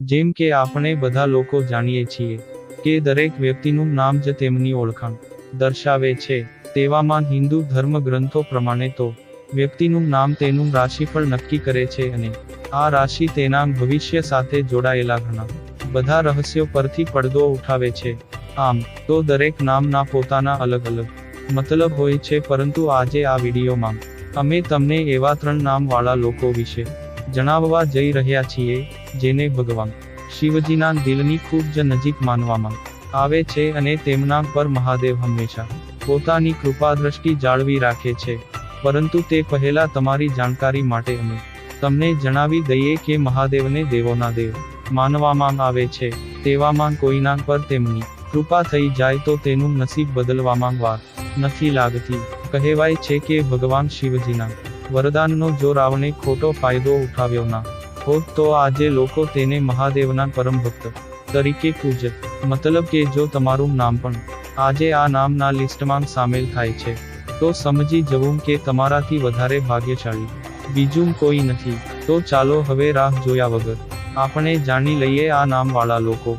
જેમ કે આપણે બધા લોકો જાણીએ છીએ કે દરેક વ્યક્તિનું નામ જ તેમની ઓળખાણ દર્શાવે છે. તેવામાં હિન્દુ ધર્મ ગ્રંથો પ્રમાણે તો વ્યક્તિનું નામ તેનું રાશિફળ નક્કી કરે છે અને આ રાશિ તેના ભવિષ્ય સાથે જોડાયેલા ઘણા બધા રહસ્યો પરથી પડદો ઉઠાવે છે. આમ, તો દરેક નામના પોતાના અલગ અલગ મતલબ હોય છે, પરંતુ આજે આ વિડીયોમાં અમે તમને એવા ત્રણ નામવાળા લોકો વિશે જણાવવા જઈ રહ્યા છીએ, જેને ભગવાન શિવજીના દિલની ખૂબ જ નજીક માનવામાં આવે છે અને તેમના પર મહાદેવ હંમેશા પોતાની કૃપા દ્રષ્ટિ જાળવી રાખે છે. પરંતુ તે પહેલા તમારી જાણકારી માટે અમે તમને જણાવી દઈએ કે મહાદેવને દેવોના દેવ માનવામાં આવે છે, તેવામાં કોઈના પર તેમની કૃપા થઈ જાય તો તેનું નસીબ બદલવામાં વાર નથી લાગતી. કહેવાય છે કે ભગવાન શિવજીના વરદાનનો જો રાવણે ખોટો ફાયદો ઉઠાવ્યો ના. હોત તો આજે લોકો તેને મહાદેવના પરમ ભક્ત તરીકે પૂજત મતલબ કે જો તમારું નામ પણ આજે આ નામના લિસ્ટમાં સામેલ થાય છે, તો સમજી જવું કે તમારાથી વધારે ભાગ્યશાળી. બીજું કોઈ નથી. તો ચાલો હવે રાહ જોયા વગર આપણે જાણી લઈએ આ નામવાળા લોકો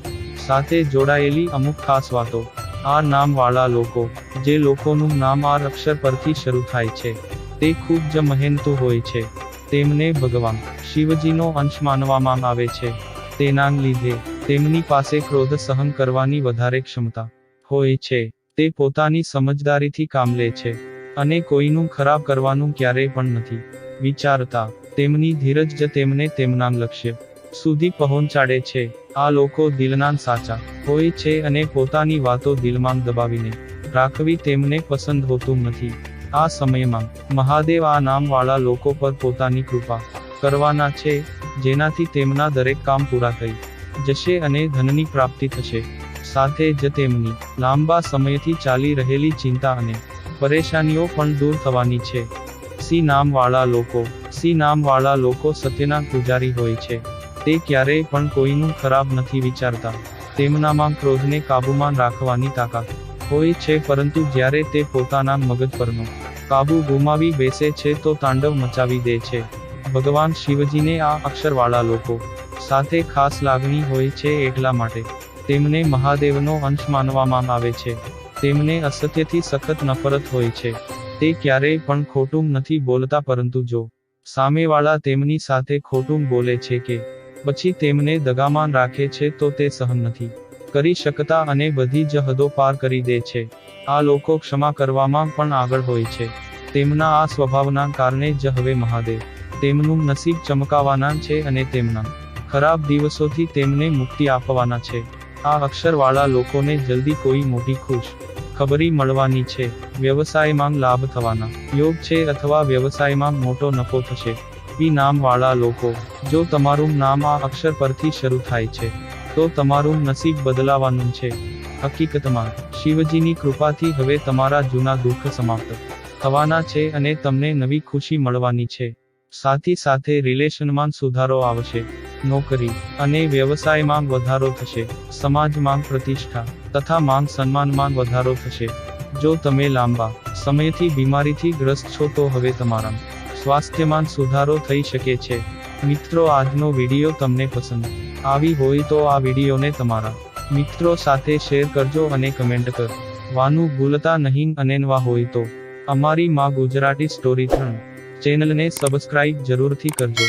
સાથે જોડાયેલી અમુક ખાસ વાતો. આ નામવાળા લોકો, જે લોકોનું નામ આ અક્ષર પરથી શરૂ થાય છે. તે ખૂબ જ મહેનતુ હોય છે. તેમને ભગવાન શિવજીનો અંશ માનવામાં આવે છે. તેના લીધે તેમની પાસે ક્રોધ સહન કરવાની વધારે ક્ષમતા હોય છે. તે પોતાની સમજદારીથી કામ લે છે અને કોઈનું ખરાબ કરવાનું ક્યારેય પણ નથી. વિચારતા તેમની ધીરજ જ તેમને તેમના લક્ષ્ય સુધી પહોંચાડે છે. આ લોકો દિલના સાચા હોય છે અને પોતાની વાતો દિલમાં દબાવીને રાખવી તેમને પસંદ હોતું નથી. આ સમયમાં મહાદેવ આ નામવાળા લોકો પર પોતાની કૃપા કરવાના છે, જેનાથી તેમના દરેક કામ પૂરા થઈ જશે અને ધનની પ્રાપ્તિ થશે. સાથે જ તેમની લાંબા સમયથી ચાલી રહેલી ચિંતા અને પરેશાનીઓ પણ દૂર થવાની છે. સી નામવાળા લોકો, સી નામવાળા લોકો સત્યના પૂજારી હોય છે. તે ક્યારેય પણ કોઈનું ખરાબ નથી વિચારતા. તેમનામાં ક્રોધને કાબૂમાં રાખવાની તાકાત હોય છે પરંતુ જ્યારે તે પોતાના મગજ પરનો કાબુ ગુમાવી બેસે છે તો તાંડવ મચાવી દે છે. ભગવાન શિવજીને આ અક્ષરવાળા લોકો સાથે ખાસ લાગણી હોય છે એટલા માટે તેમને મહાદેવનો અંશ માનવામાં આવે છે. તેમને અસત્યથી સખત નફરત હોય છે. તે ક્યારેય પણ ખોટું નથી બોલતા પરંતુ જો સામેવાળા તેમની સાથે ખોટું બોલે છે કે પછી તેમને દગામાન રાખે છે તો તે સહન નથી. કરી શકતા અને બધી જ હદો પાર કરી દે છે. આ લોકો ક્ષમા કરવામાં પણ આગળ હોય છે. તેમના આ સ્વભાવના કારણે જ હવે મહાદેવ તેમનું નસીબ ચમકાવાના છે અને તેમના ખરાબ દિવસોથી તેમને મુક્તિ આપવાના છે. આ અક્ષરવાળા લોકોને જલ્દી કોઈ મોટી ખુશ ખબરી મળવાની છે. વ્યવસાયમાં લાભ થવાના યોગ છે અથવા વ્યવસાયમાં મોટો નફો થશે. પી નામવાળા લોકો, જો તમારું નામ આ અક્ષર પરથી શરૂ થાય છે તો તમારું નસીબ બદલાવાનું છે. હકીકતમાં, શિવજીની કૃપાથી હવે તમારા જૂના દુઃખ સમાપ્ત થવાના છે અને તમને નવી ખુશી મળવાની છે. સાથી સાથે રિલેશનમાં સુધારો આવશે, નોકરી અને વ્યવસાયમાં વધારો થશે, સમાજમાં પ્રતિષ્ઠા તથા માંગ સન્માનમાં વધારો થશે. જો તમે લાંબા સમયથી બીમારીથી ગ્રસ્ત છો તો હવે તમારા સ્વાસ્થ્યમાં સુધારો થઈ શકે છે. મિત્રો, આજનો વીડિયો તમને પસંદ આવી હોય તો આ વિડીયોને તમારા મિત્રો સાથે શેર કરજો અને કમેન્ટ કર. વાનું ભૂલતા નહીં અને નવા હોય તો. અમારી માં ગુજરાતી સ્ટોરી ત્રણ ચેનલને સબસ્ક્રાઇબ જરૂરથી કરજો.